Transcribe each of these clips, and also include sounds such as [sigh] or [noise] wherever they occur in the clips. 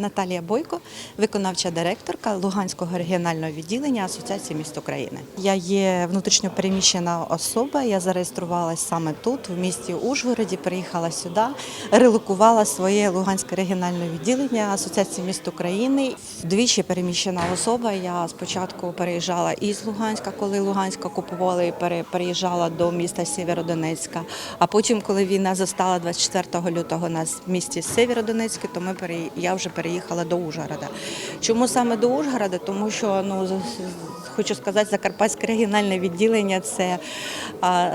Наталія Бойко, виконавча директорка Луганського регіонального відділення Асоціації міст України. Я є внутрішньо переміщена особа. Я зареєструвалася саме тут, в місті Ужгороді. Приїхала сюди, релокувала своє Луганське регіональне відділення Асоціації міст України. Двічі переміщена особа. Я спочатку переїжджала із Луганська, коли Луганська окупували, і переїжджала до міста Сєвєродонецька. А потім, коли війна застала 24 лютого нас в місті Сєвєродонецьке, то ми я вже переїхала до Ужгорода. Чому саме до Ужгорода? Тому що ну хочу сказати, Закарпатське регіональне відділення це а,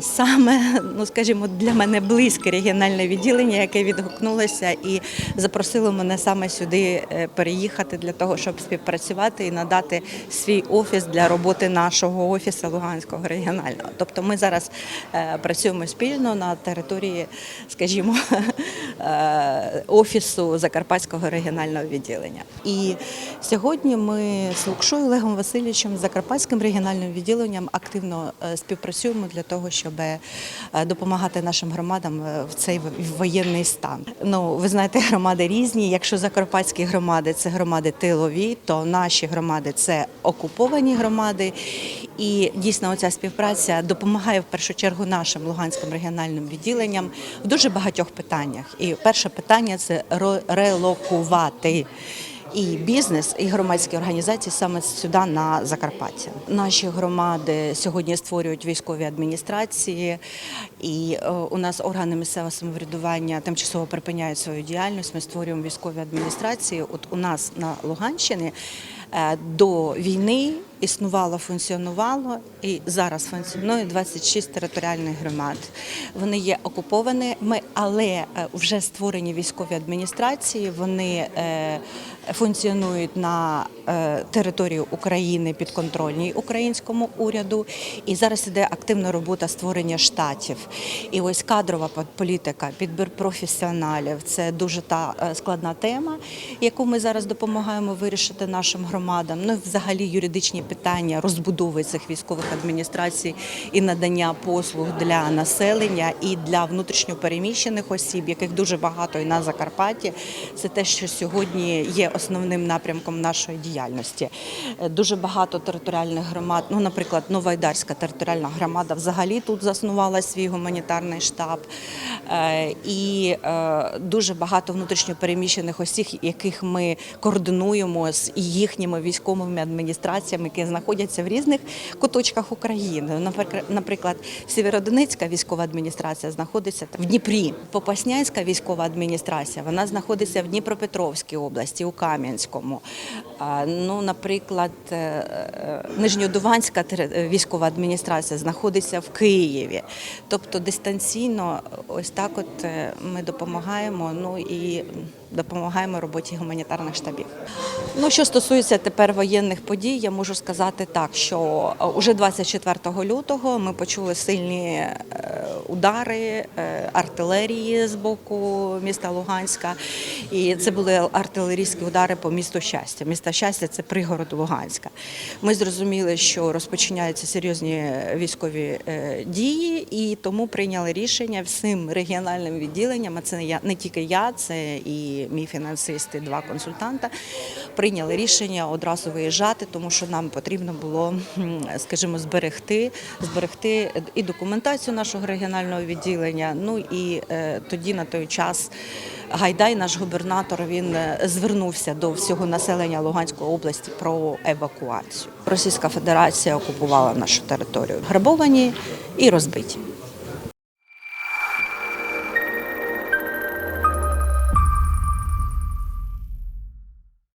саме, ну скажімо, для мене близьке регіональне відділення, яке відгукнулося і запросило мене саме сюди е, переїхати для того, щоб співпрацювати і надати свій офіс для роботи нашого офісу Луганського регіонального. Тобто ми зараз е, працюємо спільно на території, скажімо, [laughs] е, офісу Закарпатського регіонального відділення. І сьогодні ми з Лукшою Олегом Васильовичем Закарпатським регіональним відділенням активно е, співпрацюємо для того, щоб е, допомагати нашим громадам е, в цей воєнний стан. Ну, ви знаєте, громади різні. Якщо закарпатські громади це громади тилові, то наші громади це окуповані громади. І дійсно оця співпраця допомагає в першу чергу нашим Луганським регіональним відділенням в дуже багатьох питаннях. І перше питання це ро- релокувати і бізнес, і громадські організації саме сюди на Закарпаття. Наші громади сьогодні створюють військові адміністрації, і е, у нас органи місцевого самоврядування тимчасово припиняють свою діяльність. Ми створюємо військові адміністрації. От у нас на Луганщині е, до війни існувало, функціонувало і зараз функціонує 26 територіальних громад. Вони є окупованими, але е, вже створені військові адміністрації. Вони е, функціонують на е, території України підконтрольній українському уряду. І зараз іде активна робота створення штатів. І ось кадрова політика, підбір професіоналів це дуже та складна тема, яку ми зараз допомагаємо вирішити нашим громадам. Ну, взагалі юридичні питання розбудови цих військових адміністрацій і надання послуг для населення і для внутрішньопереміщених осіб, яких дуже багато і на Закарпатті. Це те, що сьогодні є основним напрямком нашої діяльності. Е, Дуже багато територіальних громад, ну, наприклад, Новоайдарська територіальна громада взагалі тут заснувала свій гуманітарний штаб. Е, І е, дуже багато внутрішньопереміщених осіб, яких ми координуємо з їхніми військовими адміністраціями, які знаходяться в різних куточках України. Наприк- Наприклад, Сєвєродонецька військова адміністрація знаходиться в Дніпрі. Попаснянська військова адміністрація вона знаходиться в Дніпропетровській області, у Кам'янському. Ну, наприклад, е, е, Нижньодуванська військова адміністрація знаходиться в Києві. Тобто дистанційно, ось так от е, ми допомагаємо. Ну і допомагаємо роботі гуманітарних штабів. Ну, що стосується тепер воєнних подій, я можу сказати так, що е, уже 24 лютого ми почули сильні е, удари е, артилерії з боку міста Луганська. І це були артилерійські удари по місту щастя. Місто щастя це пригород Луганська. Ми зрозуміли, що розпочинаються серйозні військові е, дії, і тому прийняли рішення всім регіональним відділенням. А це не тільки я, це і мій фінансист, і два консультанта. Прийняли рішення одразу виїжджати, тому що нам потрібно було, скажімо, зберегти, зберегти і документацію нашого регіонального відділення. Ну і е, тоді на той час. Гайдай, наш губернатор, він е, звернувся до всього населення Луганської області про евакуацію. Російська Федерація окупувала нашу територію, грабовані і розбиті.